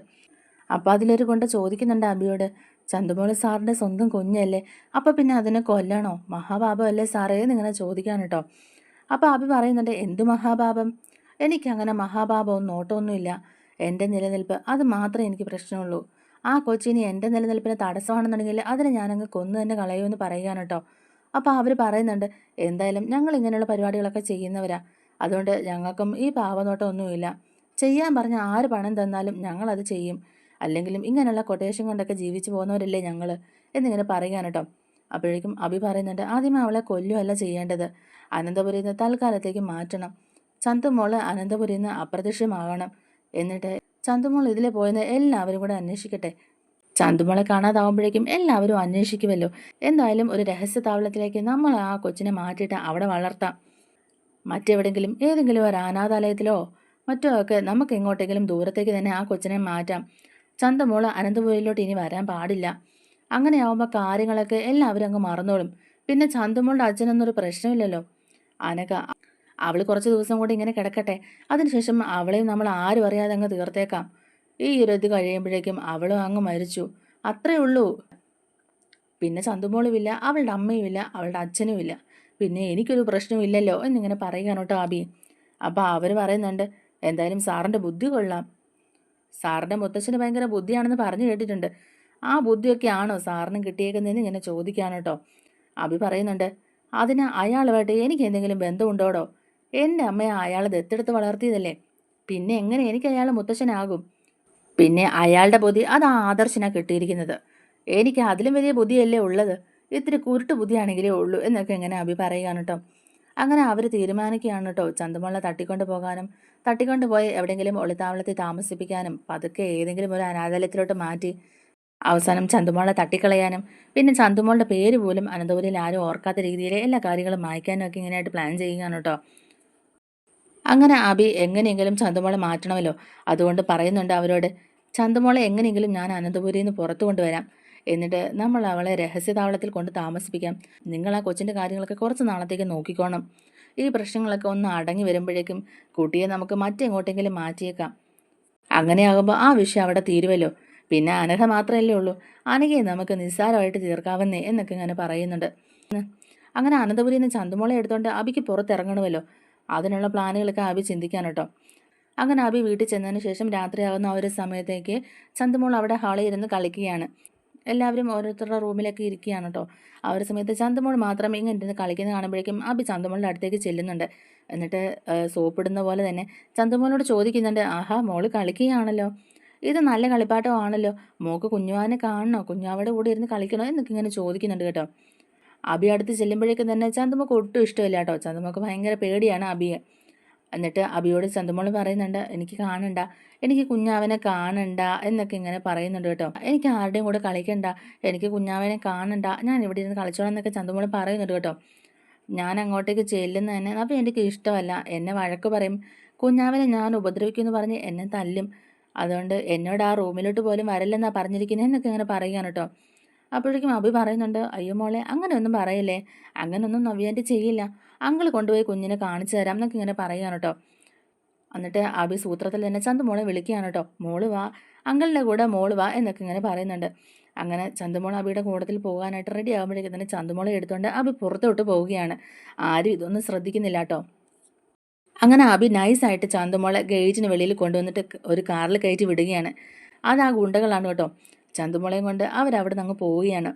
അപ്പോൾ അതിലൊരു കൊണ്ട് ചോദിക്കുന്നുണ്ട് അബിയോട് ചന്തുമോൾ സാറിന്റെ സ്വന്തം കുഞ്ഞല്ലേ? അപ്പോൾ പിന്നെ അതിനെ കൊല്ലണോ? മഹാപാപമല്ലേ സാറേ എന്നിങ്ങനെ ചോദിക്കാൻ കേട്ടോ അപ്പോൾ അബി പറയുന്നുണ്ട് എന്ത് മഹാപാപം? എനിക്കങ്ങനെ മഹാപാപവും നോട്ടമൊന്നുമില്ല. എന്റെ നിലനിൽപ്പ് അത് മാത്രമേ എനിക്ക് പ്രശ്നമുള്ളൂ. ആ കൊച്ചിനി എന്റെ നിലനിൽപ്പിന് തടസ്സമാണെന്നുണ്ടെങ്കിൽ അതിനെ ഞാനങ്ങ് കൊന്നു തന്നെ കളയുമെന്ന് പറയുകയാണ് കേട്ടോ അപ്പോൾ അവർ പറയുന്നുണ്ട് എന്തായാലും ഞങ്ങൾ ഇങ്ങനെയുള്ള പരിപാടികളൊക്കെ ചെയ്യുന്നവരാ. അതുകൊണ്ട് ഞങ്ങൾക്കും ഈ പാവനോട്ടമൊന്നുമില്ല ചെയ്യാൻ പറഞ്ഞ ആര് പണം തന്നാലും ഞങ്ങളത് ചെയ്യും. അല്ലെങ്കിലും ഇങ്ങനെയുള്ള കൊട്ടേഷൻ കൊണ്ടൊക്കെ ജീവിച്ചു പോകുന്നവരല്ലേ ഞങ്ങൾ എന്നിങ്ങനെ പറയാൻ കേട്ടോ അപ്പോഴേക്കും അഭി പറയുന്നുണ്ട് ആദ്യമേ അവളെ കൊല്ലുമല്ല ചെയ്യേണ്ടത്. അനന്തപുരിയിൽ നിന്ന് തൽക്കാലത്തേക്ക് മാറ്റണം. ചന്തുമോൾ അനന്തപുരിയിൽ നിന്ന് അപ്രത്യക്ഷമാകണം എന്നിട്ട് ചന്തുമോൾ ഇതിലെ പോയെന്ന് എല്ലാവരും കൂടെ അന്വേഷിക്കട്ടെ. ചന്തുമോളെ കാണാതാവുമ്പോഴേക്കും എല്ലാവരും അന്വേഷിക്കുമല്ലോ എന്തായാലും ഒരു രഹസ്യ താവളത്തിലേക്ക് നമ്മൾ ആ കൊച്ചിനെ മാറ്റിയിട്ട് അവിടെ വളർത്താം. മറ്റെവിടെങ്കിലും ഏതെങ്കിലും ഒരു അനാഥാലയത്തിലോ മറ്റോ ഒക്കെ നമുക്ക് എങ്ങോട്ടെങ്കിലും ദൂരത്തേക്ക് തന്നെ ആ കൊച്ചിനെ മാറ്റാം. ചന്തമോൾ അനന്തപുരിയിലോട്ട് ഇനി വരാൻ പാടില്ല. അങ്ങനെയാവുമ്പോൾ കാര്യങ്ങളൊക്കെ എല്ലാവരും അങ്ങ് മറന്നോളും. പിന്നെ ചന്തമോളുടെ അച്ഛനൊന്നൊരു പ്രശ്നമില്ലല്ലോ. അനക അവൾ കുറച്ച് ദിവസം കൂടി ഇങ്ങനെ കിടക്കട്ടെ. അതിനുശേഷം അവളെയും നമ്മൾ ആരും അറിയാതെ അങ്ങ് തീർത്തേക്കാം. ഈ ഒരു ഇത് കഴിയുമ്പോഴേക്കും അവളും അങ്ങ് മരിച്ചു. അത്രേ ഉള്ളൂ. പിന്നെ ചന്തുമോളുമില്ല അവളുടെ അമ്മയുമില്ല അവളുടെ അച്ഛനുമില്ല. പിന്നെ എനിക്കൊരു പ്രശ്നമില്ലല്ലോ എന്നിങ്ങനെ പറയുകയാണ് കേട്ടോ ആബി. അപ്പോൾ അവർ പറയുന്നുണ്ട് എന്തായാലും സാറിന്റെ ബുദ്ധി കൊള്ളാം. സാറിന്റെ മുത്തച്ഛന് ഭയങ്കര ബുദ്ധിയാണെന്ന് പറഞ്ഞു കേട്ടിട്ടുണ്ട്. ആ ബുദ്ധിയൊക്കെ ആണോ സാറിനും കിട്ടിയേക്കുന്നതെന്ന് ഇങ്ങനെ ചോദിക്കാണ് കേട്ടോ. അഭി പറയുന്നുണ്ട് അതിന് അയാളുമായിട്ട് എനിക്ക് എന്തെങ്കിലും ബന്ധമുണ്ടോടോ? എന്റെ അമ്മയെ അയാൾ ദത്തെടുത്ത് വളർത്തിയതല്ലേ? പിന്നെ എങ്ങനെ എനിക്ക് അയാൾ മുത്തശ്ശനാകും പിന്നെ അയാളുടെ ബുദ്ധി അത് ആദർശനാണ് കിട്ടിയിരിക്കുന്നത്. എനിക്ക് അതിലും വലിയ ബുദ്ധിയല്ലേ ഉള്ളത്? ഇത്തിരി കുരുട്ട് ബുദ്ധിയാണെങ്കിലേ ഉള്ളൂ എന്നൊക്കെ എങ്ങനെ അഭി പറയുകയാണ് കേട്ടോ. അങ്ങനെ അവർ തീരുമാനിക്കുകയാണ് കേട്ടോ. ചന്തമുള്ള തട്ടിക്കൊണ്ട് പോകാനും തട്ടിക്കൊണ്ട് പോയി എവിടെയെങ്കിലും ഒളിത്താവളത്തിൽ താമസിപ്പിക്കാനും പതുക്കെ ഏതെങ്കിലും ഒരു അനാഥാലയത്തിലോട്ട് മാറ്റി അവസാനം ചന്തുമോളെ തട്ടിക്കളയാനും. പിന്നെ ചന്തുമോളുടെ പേര് പോലും അനന്തപുരിയിൽ ആരും ഓർക്കാത്ത രീതിയിൽ എല്ലാ കാര്യങ്ങളും മായ്ക്കാനും ഒക്കെ ഇങ്ങനെയായിട്ട് പ്ലാൻ ചെയ്യുകയാണ് കേട്ടോ. അങ്ങനെ അബി എങ്ങനെയെങ്കിലും ചന്തുമോളെ മാറ്റണമല്ലോ. അതുകൊണ്ട് പറയുന്നുണ്ട് അവരോട് ചന്തുമോളെ എങ്ങനെയെങ്കിലും ഞാൻ അനന്തപുരിയിൽ നിന്ന് പുറത്തു കൊണ്ടുവരാം. എന്നിട്ട് നമ്മൾ അവളെ രഹസ്യതാവളത്തിൽ കൊണ്ട് താമസിപ്പിക്കാം. നിങ്ങൾ ആ കൊച്ചിന്റെ കാര്യങ്ങളൊക്കെ കുറച്ച് നാളത്തേക്ക് നോക്കിക്കോണം. ഈ പ്രശ്നങ്ങളൊക്കെ ഒന്ന് അടങ്ങി വരുമ്പോഴേക്കും കുട്ടിയെ നമുക്ക് മറ്റെങ്ങോട്ടെങ്കിലും മാറ്റിയേക്കാം. അങ്ങനെയാകുമ്പോൾ ആ വിഷയം അവിടെ തീരുമല്ലോ പിന്നെ അനഘ മാത്രമല്ലേ ഉള്ളൂ. അനഘയെ നമുക്ക് നിസ്സാരമായിട്ട് തീർക്കാവുന്നേ എന്നൊക്കെ ഇങ്ങനെ പറയുന്നുണ്ട്. അങ്ങനെ അനന്തപുരിയിൽ നിന്ന് ചന്തുമോളെ എടുത്തോണ്ട് അബിക്ക് പുറത്തിറങ്ങണമല്ലോ. അതിനുള്ള പ്ലാനുകളൊക്കെ അബി ചിന്തിക്കാൻ കേട്ടോ. അങ്ങനെ അബി വീട്ടിൽ ചെന്നതിന് ശേഷം രാത്രിയാകുന്ന ആ ഒരു സമയത്തേക്ക് ചന്തുമോൾ അവിടെ ഹാളിൽ ഇരുന്ന് കളിക്കുകയാണ്. എല്ലാവരും ഓരോരുത്തരുടെ റൂമിലൊക്കെ ഇരിക്കുകയാണ് കേട്ടോ ആ ഒരു സമയത്ത് ചന്തമോൾ മാത്രം ഇങ്ങനെ ഇരുന്ന് കളിക്കുന്ന കാണുമ്പോഴേക്കും അബി ചന്തമോളുടെ അടുത്തേക്ക് ചെല്ലുന്നുണ്ട്. എന്നിട്ട് സോപ്പിടുന്ന പോലെ തന്നെ ചന്തമോളോട് ചോദിക്കുന്നുണ്ട് ആഹാ മോൾ കളിക്കുകയാണല്ലോ? ഇത് നല്ല കളിപ്പാട്ടമാണല്ലോ? മോക്ക് കുഞ്ഞുവാനെ കാണണോ? കുഞ്ഞാവയുടെ കൂടെ ഇരുന്ന് കളിക്കണോ? എന്നൊക്കെ ഇങ്ങനെ ചോദിക്കുന്നുണ്ട് കേട്ടോ. അബി അടുത്ത് ചെല്ലുമ്പോഴേക്കും തന്നെ ചന്തമ്മക്ക് ഒട്ടും ഇഷ്ടമില്ല കേട്ടോ ചന്തമ്മക്ക് ഭയങ്കര പേടിയാണ് അബിയെ എന്നിട്ട് അബിയോട് ചന്തമോൾ പറയുന്നുണ്ട് എനിക്ക് കാണണ്ട എനിക്ക് കുഞ്ഞാവനെ കാണണ്ട എന്നൊക്കെ ഇങ്ങനെ പറയുന്നുണ്ട് കേട്ടോ. എനിക്ക് ആരുടെയും കൂടെ കളിക്കണ്ട എനിക്ക് കുഞ്ഞാവനെ കാണണ്ട ഞാൻ ഇവിടെ ഇരുന്ന് കളിച്ചോളാം എന്നൊക്കെ ചന്തമോൾ പറയുന്നുണ്ട് കേട്ടോ. ഞാൻ അങ്ങോട്ടേക്ക് ചെല്ലുന്ന തന്നെ അപ്പോൾ എനിക്ക് ഇഷ്ടമല്ല. എന്നെ വഴക്ക് പറയും. കുഞ്ഞാവനെ ഞാൻ ഉപദ്രവിക്കുമെന്ന് പറഞ്ഞ് എന്നെ തല്ലും. അതുകൊണ്ട് എന്നോട് ആ റൂമിലോട്ട് പോലും വരല്ലെന്നാണ് പറഞ്ഞിരിക്കുന്നത് എന്നൊക്കെ ഇങ്ങനെ പറയുകയാണ് കേട്ടോ. അപ്പോഴേക്കും അഭി പറയുന്നുണ്ട് അയ്യോ മോളെ അങ്ങനെയൊന്നും പറയല്ലേ? അങ്ങനെയൊന്നും നവ്യാന്റെ ചെയ്യില്ല. അങ്കിൾ കൊണ്ടുപോയി കുഞ്ഞിനെ കാണിച്ചു തരാം എന്നൊക്കെ ഇങ്ങനെ പറയുകയാണ് കേട്ടോ. എന്നിട്ട് അബി സൂത്രത്തിൽ തന്നെ ചന്തുമോളെ വിളിക്കുകയാണ് കേട്ടോ. മോൾ വാ. അങ്കിളിന്റെ കൂടെ മോൾ വാ എന്നൊക്കെ ഇങ്ങനെ പറയുന്നുണ്ട്. അങ്ങനെ ചന്തുമോൾ അബിയുടെ കൂടത്തിൽ പോകാനായിട്ട് റെഡി ആകുമ്പോഴേക്കും തന്നെ ചന്തുമോളെ എടുത്തുകൊണ്ട് അബി പുറത്തോട്ട് പോവുകയാണ്. ആരും ഇതൊന്നും ശ്രദ്ധിക്കുന്നില്ല കേട്ടോ. അങ്ങനെ അബി നൈസായിട്ട് ചന്തുമോളെ ഗേറ്റിന് വെളിയിൽ കൊണ്ടുവന്നിട്ട് ഒരു കാറിൽ കയറ്റി വിടുകയാണ്. അത് ആ ഗുണ്ടകളാണ് കേട്ടോ. ചന്തുമോളെയും കൊണ്ട് അവരവിടെ നിന്ന് അങ്ങ് പോവുകയാണ്.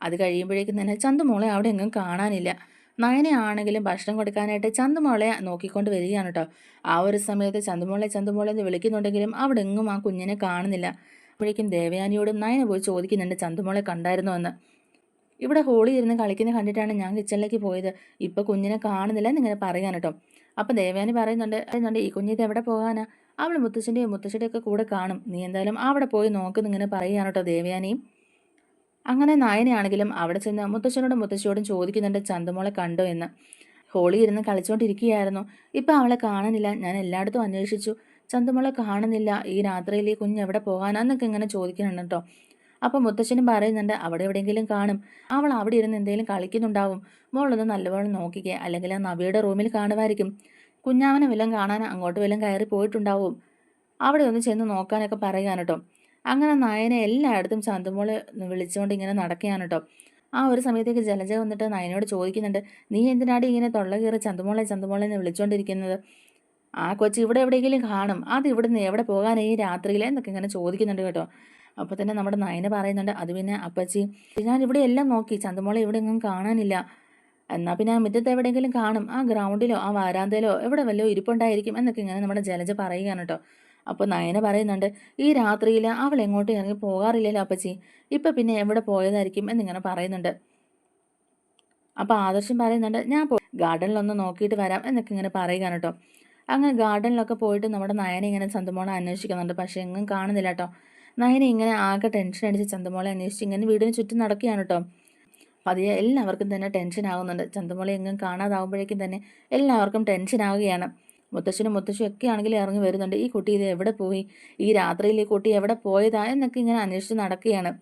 അത് കഴിയുമ്പോഴേക്കും തന്നെ ചന്തുമോളെ അവിടെ എങ്ങും കാണാനില്ല. നയനെ ആണെങ്കിലും ഭക്ഷണം കൊടുക്കാനായിട്ട് ചന്തുമോളെ നോക്കിക്കൊണ്ട് വരികയാണ് കേട്ടോ ആ ഒരു സമയത്ത് ചന്തുമോളെ ചന്തുമോളെ എന്ന് വിളിക്കുന്നുണ്ടെങ്കിലും അവിടെ എങ്ങും ആ കുഞ്ഞിനെ കാണുന്നില്ല. അപ്പോഴേക്കും ദേവയാനിയോടും നയന പോയി ചോദിക്കുന്നുണ്ട് ചന്തുമോളെ കണ്ടായിരുന്നോ എന്ന്. ഇവിടെ ഹോളി ഇരുന്ന് കളിക്കുന്ന കണ്ടിട്ടാണ് ഞാൻ കിച്ചണിലേക്ക് പോയത്. ഇപ്പൊ കുഞ്ഞിനെ കാണുന്നില്ല എന്നിങ്ങനെ പറയാൻ കേട്ടോ അപ്പൊ ദേവയാനി പറയുന്നുണ്ട് പറയുന്നുണ്ട് ഈ കുഞ്ഞിത് എവിടെ പോകാനാ? അവൾ മുത്തശ്ശന്റെയും മുത്തശ്ശിയുടെയൊക്കെ കൂടെ കാണും. നീ എന്തായാലും അവിടെ പോയി നോക്കുന്നിങ്ങനെ പറയുകയാണ് കേട്ടോ ദേവയാനിയും അങ്ങനെ നായനെയാണെങ്കിലും അവിടെ ചെന്ന് മുത്തശ്ശനോടും മുത്തശ്ശിയോടും ചോദിക്കുന്നുണ്ട് ചന്തമോളെ കണ്ടോ എന്ന്? ഹോളി ഇരുന്ന് കളിച്ചുകൊണ്ടിരിക്കുകയായിരുന്നു ഇപ്പം അവളെ കാണുന്നില്ല ഞാൻ എല്ലായിടത്തും അന്വേഷിച്ചു. ചന്തമോളെ കാണുന്നില്ല. ഈ രാത്രിയിൽ ഈ കുഞ്ഞ് എവിടെ പോകാനാന്നൊക്കെ ഇങ്ങനെ ചോദിക്കുന്നുണ്ട് കേട്ടോ. അപ്പം മുത്തശ്ശനും പറയുന്നുണ്ട് അവിടെ എവിടെയെങ്കിലും കാണും. അവൾ അവിടെ ഇരുന്ന് എന്തെങ്കിലും കളിക്കുന്നുണ്ടാവും. മോളൊന്ന് നല്ലപോലെ നോക്കിക്കേ. അല്ലെങ്കിൽ ആ നവിയുടെ റൂമിൽ കാണുമായിരിക്കും. കുഞ്ഞാവനെ വല്ലതും കാണാൻ അങ്ങോട്ട് വല്ലതും കയറി പോയിട്ടുണ്ടാവും. അവിടെ ഒന്ന് ചെന്ന് നോക്കാനൊക്കെ പറയാൻ കേട്ടോ. അങ്ങനെ നയനെ എല്ലായിടത്തും ചന്തുമോൾ വിളിച്ചുകൊണ്ട് ഇങ്ങനെ നടക്കുകയാണ് കേട്ടോ ആ ഒരു സമയത്തേക്ക് ജലജ വന്നിട്ട് നയനോട് ചോദിക്കുന്നുണ്ട് നീ എന്തിനാടി ഇങ്ങനെ തൊള്ള കയറി ചന്തുമോളെ ചന്തുമോളെ എന്ന് വിളിച്ചുകൊണ്ടിരിക്കുന്നത് ആ കൊച്ചു ഇവിടെ എവിടെയെങ്കിലും കാണും. അത് ഇവിടെ നിന്ന് എവിടെ പോകാൻ ഈ രാത്രിയിൽ എന്നൊക്കെ ഇങ്ങനെ ചോദിക്കുന്നുണ്ട് കേട്ടോ. അപ്പോൾ തന്നെ നമ്മുടെ നയന പറയുന്നുണ്ട് അത് പിന്നെ അപ്പച്ചി ഞാൻ ഇവിടെ എല്ലാം നോക്കി. ചന്തുമോളെ ഇവിടെ എങ്ങും കാണാനില്ല. എന്നാൽ പിന്നെ ആ മുറ്റത്ത് എവിടെയെങ്കിലും കാണും. ആ ഗ്രൗണ്ടിലോ ആ വാരാന്തയിലോ എവിടെ വല്ലതും ഇരിപ്പുണ്ടായിരിക്കും എന്നൊക്കെ ഇങ്ങനെ നമ്മുടെ ജലജ പറയുകയാണ് കേട്ടോ അപ്പോൾ നയന പറയുന്നുണ്ട് ഈ രാത്രിയിൽ അവൾ എങ്ങോട്ടും ഇറങ്ങി പോകാറില്ലല്ലോ അപ്പച്ചി. ഇപ്പം പിന്നെ എവിടെ പോയതായിരിക്കും? എന്നിങ്ങനെ പറയുന്നുണ്ട്. അപ്പോൾ ആദർശം പറയുന്നുണ്ട് ഞാൻ പോ ഗാർഡനിലൊന്ന് നോക്കിയിട്ട് വരാം എന്നൊക്കെ ഇങ്ങനെ പറയുകയാണ് കേട്ടോ അങ്ങനെ ഗാർഡനിലൊക്കെ പോയിട്ട് നമ്മുടെ നയനെ ഇങ്ങനെ ചന്തമോളെ അന്വേഷിക്കുന്നുണ്ട് പക്ഷേ എങ്ങും കാണുന്നില്ല കേട്ടോ നയനെ ഇങ്ങനെ ആകെ ടെൻഷൻ അടിച്ച് ചന്തമോളെ അന്വേഷിച്ച് ഇങ്ങനെ വീടിന് ചുറ്റും നടക്കുകയാണ് കേട്ടോ പതിയെ എല്ലാവർക്കും തന്നെ ടെൻഷൻ ആകുന്നുണ്ട് ചന്തമോളെ എങ്ങും കാണാതാവുമ്പോഴേക്കും തന്നെ എല്ലാവർക്കും ടെൻഷൻ ആവുകയാണ്. മുത്തശ്ശനും മുത്തശ്ശിയും ഒക്കെ ആണെങ്കിൽ ഇറങ്ങി വരുന്നുണ്ട്. ഈ കുട്ടി ഇത് എവിടെ പോയി? ഈ രാത്രിയിൽ ഈ കുട്ടി എവിടെ പോയതാ? എന്നൊക്കെ ഇങ്ങനെ അന്വേഷിച്ച് നടക്കുകയാണ്.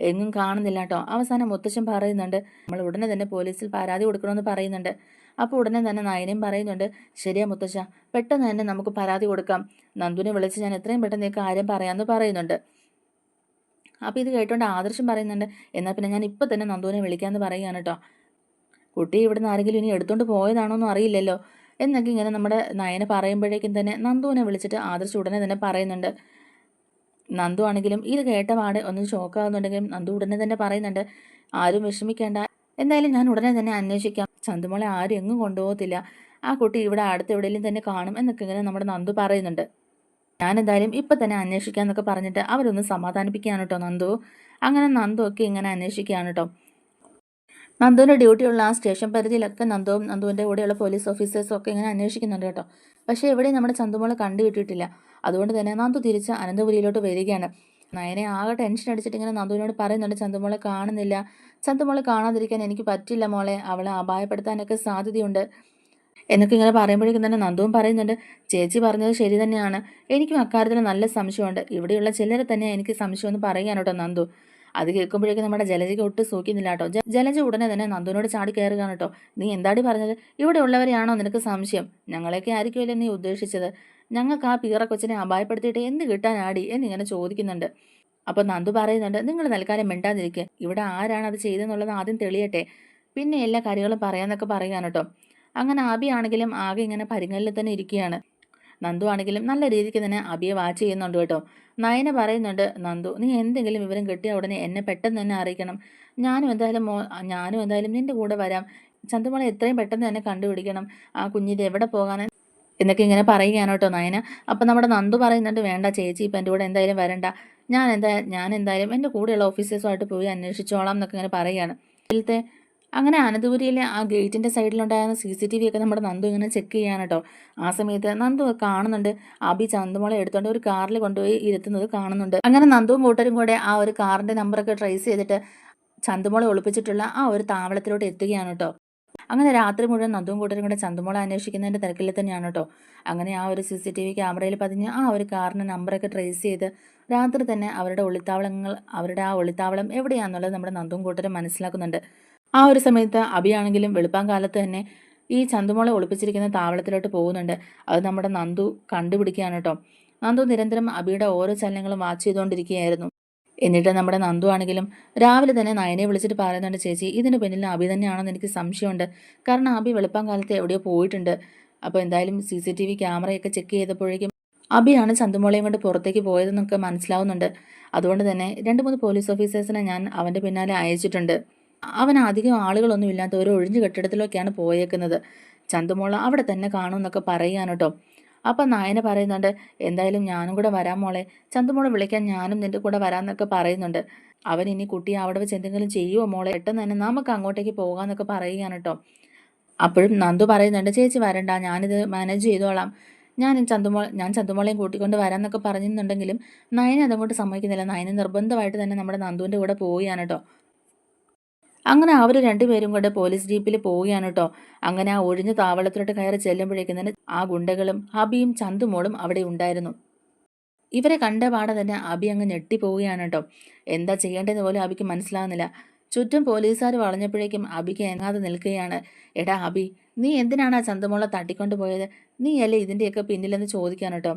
എങ്ങും കാണുന്നില്ല കേട്ടോ. അവസാനം മുത്തശ്ശൻ പറയുന്നുണ്ട് നമ്മൾ ഉടനെ തന്നെ പോലീസിൽ പരാതി കൊടുക്കണമെന്ന് പറയുന്നുണ്ട്. അപ്പോൾ ഉടനെ തന്നെ നയനയും പറയുന്നുണ്ട് ശരിയാ മുത്തശ്ശ പെട്ടെന്ന് തന്നെ നമുക്ക് പരാതി കൊടുക്കാം. നന്ദുവിനെ വിളിച്ച് ഞാൻ എത്രയും പെട്ടെന്ന് ഈ കാര്യം പറയാമെന്ന് പറയുന്നുണ്ട്. അപ്പോൾ ഇത് കേട്ടോണ്ട് ആദർശം പറയുന്നുണ്ട് എന്നാൽ പിന്നെ ഞാൻ ഇപ്പം തന്നെ നന്ദുവിനെ വിളിക്കാമെന്ന് പറയുകയാണ് കേട്ടോ. കുട്ടി ഇവിടുന്ന് ആരെങ്കിലും ഇനി എടുത്തുകൊണ്ട് പോയതാണോ എന്നും അറിയില്ലല്ലോ. എന്നൊക്കെ ഇങ്ങനെ നമ്മുടെ നയന പറയുമ്പോഴേക്കും തന്നെ നന്ദുവിനെ വിളിച്ചിട്ട് ആദർശ് ഉടനെ തന്നെ പറയുന്നുണ്ട്. നന്ദു ആണെങ്കിലും ഇത് കേട്ട പാട് ഒന്ന് ഷോക്കാവുന്നുണ്ടെങ്കിലും നന്ദു ഉടനെ തന്നെ പറയുന്നുണ്ട്. ആരും വിഷമിക്കേണ്ട. എന്തായാലും ഞാൻ ഉടനെ തന്നെ അന്വേഷിക്കാം. ചന്തുമോളെ ആരും എങ്ങും കൊണ്ടുപോകത്തില്ല. ആ കുട്ടി ഇവിടെ അടുത്ത് എവിടെയെങ്കിലും തന്നെ കാണും എന്നൊക്കെ ഇങ്ങനെ നമ്മുടെ നന്ദു പറയുന്നുണ്ട്. ഞാൻ എന്തായാലും ഇപ്പം തന്നെ അന്വേഷിക്കാം എന്നൊക്കെ പറഞ്ഞിട്ട് അവരൊന്ന് സമാധാനിപ്പിക്കുകയാണ് കേട്ടോ നന്ദു. അങ്ങനെ നന്ദു ഒക്കെ ഇങ്ങനെ അന്വേഷിക്കുകയാണ് കേട്ടോ. നന്ദുവിന്റെ ഡ്യൂട്ടിയുള്ള ആ സ്റ്റേഷൻ പരിധിയിലൊക്കെ നന്ദുവും നന്ദുവിന്റെ കൂടെയുള്ള പോലീസ് ഓഫീസേഴ്സും ഒക്കെ ഇങ്ങനെ അന്വേഷിക്കുന്നുണ്ട് കേട്ടോ. പക്ഷേ എവിടെയും നമ്മുടെ ചന്തുമോളെ കണ്ടു കിട്ടിയിട്ടില്ല അതുകൊണ്ട് തന്നെ നന്ദു തിരിച്ച് അനന്തപുരിയിലോട്ട് വരികയാണ്. നയനെ ആകെ ടെൻഷൻ അടിച്ചിട്ട് ഇങ്ങനെ നന്ദുവിനോട് പറയുന്നുണ്ട് ചന്തുമോളെ കാണുന്നില്ല. ചന്തുമോളെ കാണാതിരിക്കാൻ എനിക്ക് പറ്റില്ല മോളെ. അവളെ അപായപ്പെടുത്താനൊക്കെ സാധ്യതയുണ്ട്. എന്നൊക്കെ ഇങ്ങനെ പറയുമ്പോഴേക്കും തന്നെ നന്ദുവും പറയുന്നുണ്ട് ചേച്ചി പറഞ്ഞത് ശരി തന്നെയാണ്. എനിക്കും അക്കാര്യത്തിൽ നല്ല സംശയമുണ്ട്. ഇവിടെയുള്ള ചിലരെ തന്നെ എനിക്ക് സംശയമെന്ന് പറയുകയാണ് കേട്ടോ നന്ദു. അത് കേൾക്കുമ്പോഴേക്കും നമ്മുടെ ജലജയ്ക്ക് ഒട്ടും സൂക്കുന്നില്ല കേട്ടോ. ജലജ ഉടനെ തന്നെ നന്ദുവിനോട് ചാടി കയറുകയാണ് കേട്ടോ. നീ എന്താടി പറഞ്ഞത്? ഇവിടെ ഉള്ളവരെയാണോ നിനക്ക് സംശയം? ഞങ്ങളെയൊക്കെ ആയിരിക്കുമല്ലോ നീ ഉദ്ദേശിച്ചത്. ഞങ്ങൾക്ക് ആ പീറ കൊച്ചിനെ അപായപ്പെടുത്തിയിട്ട് എന്ത് കിട്ടാനാടി? എന്നിങ്ങനെ ചോദിക്കുന്നുണ്ട്. അപ്പോൾ നന്ദു പറയുന്നുണ്ട് നിങ്ങൾ തൽക്കാലം മിണ്ടാതിരിക്കുക ഇവിടെ ആരാണ് അത് ചെയ്തെന്നുള്ളത് ആദ്യം തെളിയട്ടെ. പിന്നെ എല്ലാ കാര്യങ്ങളും പറയാന്നൊക്കെ പറയുകയാണ് കേട്ടോ. അങ്ങനെ ആബി ആണെങ്കിലും ആകെ ഇങ്ങനെ പരിങ്ങലിൽ തന്നെ ഇരിക്കുകയാണ്. നന്ദു ആണെങ്കിലും നല്ല രീതിക്ക് തന്നെ അബിയെ വാച്ച് ചെയ്യുന്നുണ്ട് കേട്ടോ. നയന പറയുന്നുണ്ട് നന്ദു നീ എന്തെങ്കിലും വിവരം കിട്ടിയ ഉടനെ എന്നെ പെട്ടെന്ന് തന്നെ അറിയിക്കണം. ഞാനും എന്തായാലും മോ ഞാനും എന്തായാലും നിന്റെ കൂടെ വരാം. ചന്തുമോളെ എത്രയും പെട്ടെന്ന് തന്നെ കണ്ടുപിടിക്കണം. ആ കുഞ്ഞിത് എവിടെ പോകാൻ എന്നൊക്കെ ഇങ്ങനെ പറയുകയാണ് കേട്ടോ നയന. അപ്പം നമ്മുടെ നന്ദു പറയുന്നുണ്ട് വേണ്ട ചേച്ചി ഇപ്പം എന്റെ കൂടെ എന്തായാലും വരണ്ട. ഞാൻ എന്താ ഞാൻ എന്തായാലും എന്റെ കൂടെയുള്ള ഓഫീസേഴ്സുമായിട്ട് പോയി അന്വേഷിച്ചോളാം എന്നൊക്കെ ഇങ്ങനെ പറയുകയാണ്. ഇതിലത്തെ അങ്ങനെ അനന്തപുരിയിലെ ആ ഗേറ്റിന്റെ സൈഡിലുണ്ടായിരുന്ന സി സി ടി വി ഒക്കെ നമ്മുടെ നന്ദു ഇങ്ങനെ ചെക്ക് ചെയ്യാൻ കേട്ടോ. ആ സമയത്ത് നന്ദു കാണുന്നുണ്ട്. അബി ചന്തുമോളെ എടുത്തുകൊണ്ട് ഒരു കാറിൽ കൊണ്ടുപോയി ഇരുത്തുന്നത് കാണുന്നുണ്ട്. അങ്ങനെ നന്ദുവും കൂട്ടരും കൂടെ ആ ഒരു കാറിന്റെ നമ്പറൊക്കെ ട്രേസ് ചെയ്തിട്ട് ചന്തുമോളെ ഒളിപ്പിച്ചിട്ടുള്ള ആ ഒരു താവളത്തിലോട്ട് എത്തുകയാണ് കേട്ടോ. അങ്ങനെ രാത്രി മുഴുവൻ നന്ദുവും കൂട്ടരും കൂടെ ചന്ദമോളെ അന്വേഷിക്കുന്നതിന്റെ തിരക്കിൽ തന്നെയാണ് കേട്ടോ. അങ്ങനെ ആ ഒരു സി സി ടി വി ക്യാമറയിൽ പതിഞ്ഞ് ആ ഒരു കാറിന്റെ നമ്പറൊക്കെ ട്രേസ് ചെയ്ത് രാത്രി തന്നെ അവരുടെ ഒളിത്താവളങ്ങൾ അവരുടെ ആ ഒളിത്താവളം എവിടെയാണെന്നുള്ളത് നമ്മുടെ നന്ദുവും കൂട്ടരും മനസ്സിലാക്കുന്നുണ്ട്. ആ ഒരു സമയത്ത് അബിയാണെങ്കിലും വെളുപ്പാൻ കാലത്ത് തന്നെ ഈ ചന്തുമോളെ ഒളിപ്പിച്ചിരിക്കുന്ന താവളത്തിലോട്ട് പോകുന്നുണ്ട്. അത് നമ്മുടെ നന്ദു കണ്ടുപിടിക്കുകയാണ് കേട്ടോ. നന്ദു നിരന്തരം അബിയുടെ ഓരോ ചലനങ്ങളും വാച്ച് ചെയ്തുകൊണ്ടിരിക്കുകയായിരുന്നു. എന്നിട്ട് നമ്മുടെ നന്ദു ആണെങ്കിലും രാവിലെ തന്നെ നയനെ വിളിച്ചിട്ട് പറയുന്നുണ്ട് ചേച്ചി ഇതിന് പിന്നിൽ അബി തന്നെയാണെന്ന് എനിക്ക് സംശയമുണ്ട്. കാരണം അബി വെളുപ്പം കാലത്ത് എവിടെയോ പോയിട്ടുണ്ട്. അപ്പോൾ എന്തായാലും സി സി ടി വി ക്യാമറയൊക്കെ ചെക്ക് ചെയ്തപ്പോഴേക്കും അബിയാണ് ചന്തുമോളയും കൊണ്ട് പുറത്തേക്ക് പോയതെന്നൊക്കെ മനസ്സിലാവുന്നുണ്ട്. അതുകൊണ്ട് തന്നെ രണ്ട് മൂന്ന് പോലീസ് ഓഫീസേഴ്സിനെ ഞാൻ അവന്റെ പിന്നാലെ അയച്ചിട്ടുണ്ട്. അവൻ അധികം ആളുകളൊന്നും ഇല്ലാത്ത ഒരു ഒഴിഞ്ഞ കെട്ടിടത്തിലൊക്കെയാണ് പോയേക്കുന്നത്. ചന്തുമോള അവിടെ തന്നെ കാണുമെന്നൊക്കെ പറയുകയാണ് കേട്ടോ. അപ്പം നായന പറയുന്നുണ്ട് എന്തായാലും ഞാനും കൂടെ വരാം മോളെ. ചന്തുമോളെ വിളിക്കാൻ ഞാനും നിന്റെ കൂടെ വരാമെന്നൊക്കെ പറയുന്നുണ്ട്. അവൻ ഇനി കുട്ടിയെ അവിടെ വെച്ച് എന്തെങ്കിലും ചെയ്യുമോ മോളെ? പെട്ടെന്ന് തന്നെ നമുക്ക് അങ്ങോട്ടേക്ക് പോകാമെന്നൊക്കെ പറയുകയാണ് കേട്ടോ. അപ്പോഴും നന്ദു പറയുന്നുണ്ട് ചേച്ചി വരണ്ട ഞാനിത് മാനേജ് ചെയ്തോളാം. ഞാൻ ചന്തുമോൾ ഞാൻ ചന്തുമോളെയും കൂട്ടിക്കൊണ്ട് വരാമെന്നൊക്കെ പറഞ്ഞിരുന്നുണ്ടെങ്കിലും നയനെ അതങ്ങോട്ട് സമ്മതിക്കുന്നില്ല. നയനെ നിർബന്ധമായിട്ട് തന്നെ നമ്മുടെ നന്ദുവിന്റെ കൂടെ പോവുകയാണ് കേട്ടോ. അങ്ങനെ അവർ രണ്ടുപേരും കൂടെ പോലീസ് ജീപ്പിൽ പോവുകയാണ് കേട്ടോ അങ്ങനെ ആ ഒഴിഞ്ഞ താവളത്തിലോട്ട് കയറി ചെല്ലുമ്പോഴേക്കും തന്നെ ആ ഗുണ്ടകളും ഹബിയും ചന്തുമോളും അവിടെ ഉണ്ടായിരുന്നു. ഇവരെ കണ്ട പാടെ തന്നെ അബി അങ്ങ് ഞെട്ടിപ്പോവുകയാണ് കേട്ടോ എന്താ ചെയ്യേണ്ടതെന്ന് പോലും അബിക്ക് മനസ്സിലാകുന്നില്ല ചുറ്റും പോലീസുകാർ വളഞ്ഞപ്പോഴേക്കും അബിക്ക് എങ്ങാതെ നിൽക്കുകയാണ്. എടാ അബി നീ എന്തിനാണ് ആ ചന്തമോളെ തട്ടിക്കൊണ്ട് പോയത്? നീ അല്ലേ ഇതിന്റെയൊക്കെ പിന്നിലെന്ന് ചോദിക്കാൻ കേട്ടോ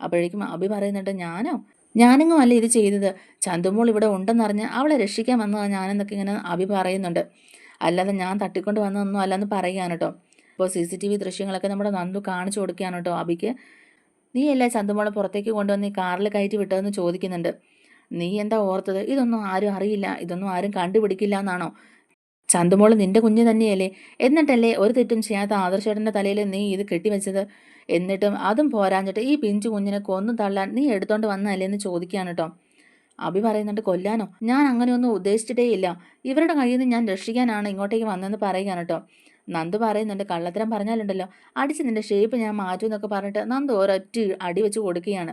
അപ്പോഴേക്കും അബി പറയുന്നുണ്ട് ഞാനോ? ഞാനെങ്ങും അല്ല ഇത് ചെയ്തത്. ചന്തുമോൾ ഇവിടെ ഉണ്ടെന്നറിഞ്ഞ് അവളെ രക്ഷിക്കാൻ വന്നതാണ് ഞാനെന്നൊക്കെ ഇങ്ങനെ അഭി പറയുന്നുണ്ട്. അല്ലാതെ ഞാൻ തട്ടിക്കൊണ്ട് വന്നതൊന്നും അല്ലെന്ന് പറയുകയാണ് കേട്ടോ അപ്പോൾ സി സി ടി വി ദൃശ്യങ്ങളൊക്കെ നമ്മുടെ നന്ദു കാണിച്ചു കൊടുക്കുകയാണ് കേട്ടോ അബിക്ക് നീ അല്ലേ ചന്തുമോളെ പുറത്തേക്ക് കൊണ്ടുവന്ന് ഈ കാറിൽ കയറ്റി വിട്ടതെന്ന് ചോദിക്കുന്നുണ്ട്. നീ എന്താ ഓർത്തത്? ഇതൊന്നും ആരും അറിയില്ല. ഇതൊന്നും ആരും കണ്ടുപിടിക്കില്ല എന്നാണോ? ചന്തുമോൾ നിന്റെ കുഞ്ഞ് തന്നെയല്ലേ? എന്നിട്ടല്ലേ ഒരു തെറ്റും ചെയ്യാത്ത ആദർശേട്ടന്റെ തലയിൽ നീ ഇത് കെട്ടിവെച്ചത്? എന്നിട്ടും അതും പോരാഞ്ഞിട്ട് ഈ പിഞ്ചു കുഞ്ഞിനെ കൊന്നു തള്ളാൻ നീ എടുത്തോണ്ട് വന്നല്ലേ എന്ന് ചോദിക്കുകയാണ് കേട്ടോ അഭി പറയുന്നുണ്ട് കൊല്ലാനോ? ഞാൻ അങ്ങനെയൊന്നും ഉദ്ദേശിച്ചിട്ടേ ഇല്ല ഇവരുടെ കയ്യിൽ നിന്ന് ഞാൻ രക്ഷിക്കാനാണ് ഇങ്ങോട്ടേക്ക് വന്നതെന്ന് പറയുകയാണ് കേട്ടോ നന്ദു പറയുന്നുണ്ട് കള്ളത്തരം പറഞ്ഞാലുണ്ടല്ലോ. അടിച്ച് നിന്റെ ഷേപ്പ് ഞാൻ മാറ്റുമെന്നൊക്കെ പറഞ്ഞിട്ട് നന്ദു ഒരൊറ്റ അടി വെച്ച് കൊടുക്കുകയാണ്.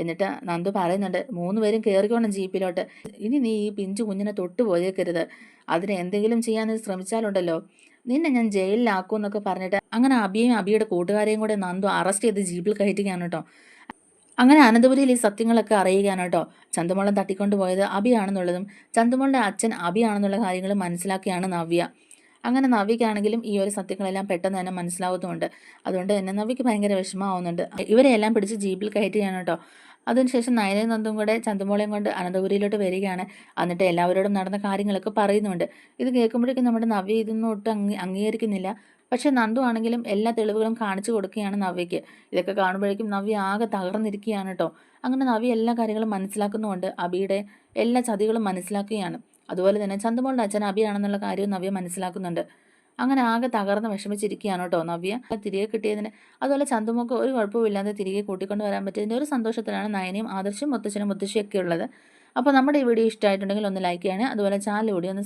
എന്നിട്ട് നന്ദു പറയുന്നുണ്ട് മൂന്ന് പേരും കയറിക്കോണം ജീപ്പിലോട്ട്. ഇനി നീ ഈ പിഞ്ചു കുഞ്ഞിനെ തൊട്ടു പോയേക്കരുത്. അതിന് എന്തെങ്കിലും ചെയ്യാൻ നീ ശ്രമിച്ചാലുണ്ടല്ലോ. നിന്നെ ഞാൻ ജയിലിലാക്കും എന്നൊക്കെ പറഞ്ഞിട്ട് അങ്ങനെ അബിയും അബിയുടെ കൂട്ടുകാരെയും കൂടെ നന്ദു അറസ്റ്റ് ചെയ്ത് ജീപ്പിൽ കയറ്റുകയാണ് കേട്ടോ. അങ്ങനെ അനന്തപുരിയിൽ ഈ സത്യങ്ങളൊക്കെ അറിയുകയാണ് കേട്ടോ. ചന്തുമോളം തട്ടിക്കൊണ്ടുപോയത് അബിയാണെന്നുള്ളതും ചന്തുമോളുടെ അച്ഛൻ അബിയാണെന്നുള്ള കാര്യങ്ങൾ മനസ്സിലാക്കിയാണ് നവ്യ. അങ്ങനെ നവിക്കാണെങ്കിലും ഈ ഒരു സത്യങ്ങളെല്ലാം പെട്ടെന്ന് തന്നെ മനസ്സിലാവുന്നുണ്ട്. അതുകൊണ്ട് തന്നെ നവിക്ക് ഭയങ്കര വിഷമമാവുന്നുണ്ട്. ഇവരെല്ലാം പിടിച്ച് ജീപ്പിൽ കയറ്റുകയാണ് കേട്ടോ. അതിനുശേഷം നയനയും നന്ദും കൂടെ ചന്തുമോളയും കൊണ്ട് അനന്തപുരിയിലോട്ട് വരികയാണ്. എന്നിട്ട് എല്ലാവരോടും നടന്ന കാര്യങ്ങളൊക്കെ പറയുന്നുണ്ട്. ഇത് കേൾക്കുമ്പോഴേക്കും നമ്മുടെ നവി ഇതൊന്നും ഒട്ടും അംഗീ അംഗീകരിക്കുന്നില്ല. പക്ഷേ നന്ദു ആണെങ്കിലും എല്ലാ തെളിവുകളും കാണിച്ചു കൊടുക്കുകയാണ് നവിക്ക് ഇതൊക്കെ കാണുമ്പോഴേക്കും നവി ആകെ തകർന്നിരിക്കുകയാണ് കേട്ടോ. അങ്ങനെ നവി എല്ലാ കാര്യങ്ങളും മനസ്സിലാക്കുന്നുമുണ്ട്. അബിയുടെ എല്ലാ ചതികളും മനസ്സിലാക്കുകയാണ്. അതുപോലെ തന്നെ ചന്തുമോളുടെ അച്ഛൻ അബിയാണെന്നുള്ള കാര്യവും നവ്യ മനസ്സിലാക്കുന്നുണ്ട്. അങ്ങനെ ആകെ തകർന്ന് വിഷമിച്ചിരിക്കുകയാണ് കേട്ടോ നവ്യ. തിരികെ കിട്ടിയതിന് അതുപോലെ ചന്തുമൊക്കെ ഒരു കുഴപ്പമില്ലാതെ തിരികെ കൂട്ടിക്കൊണ്ട് വരാൻ പറ്റിയതിന്റെ ഒരു സന്തോഷത്തിലാണ് നയനയും ആദർശം മുത്തച്ഛനും മുത്തശ്ശിയൊക്കെ ഉള്ളത്. അപ്പോൾ നമ്മുടെ ഈ വീഡിയോ ഇഷ്ടമായിട്ടുണ്ടെങ്കിൽ ഒന്ന് ലൈക്ക് ചെയ്യണേ. അതുപോലെ ചാനൽ കൂടി ഒന്ന്